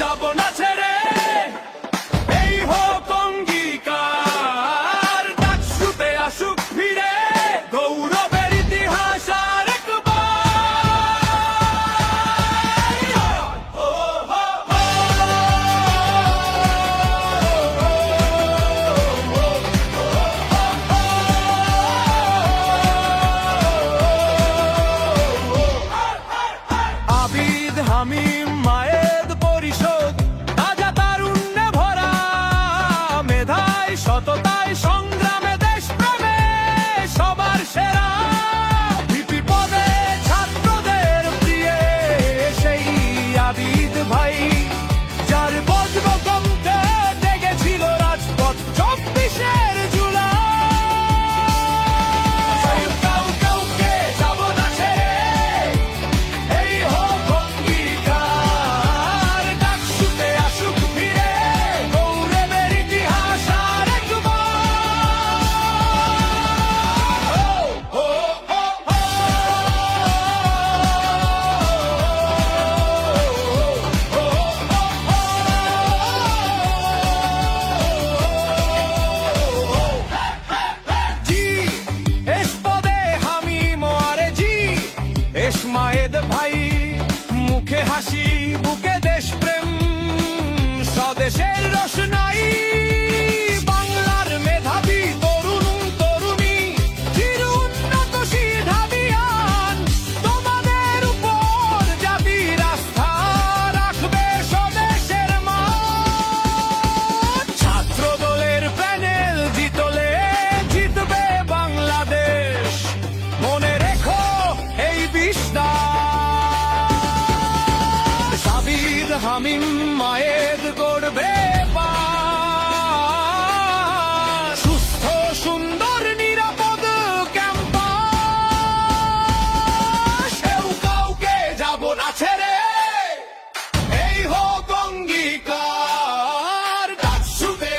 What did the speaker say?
যাব নাচে সবাই মুখে হাসি বুকে দেশপ্রেম স্বদেশের রসনা। শামিম মায়ের গড়বে সুস্থ, সুন্দর, নিরাপদ ক্যাম্পাস। কেউ কাউকে যাব না ছেড়ে। এই হোক অঙ্গীকার ডাক শুতে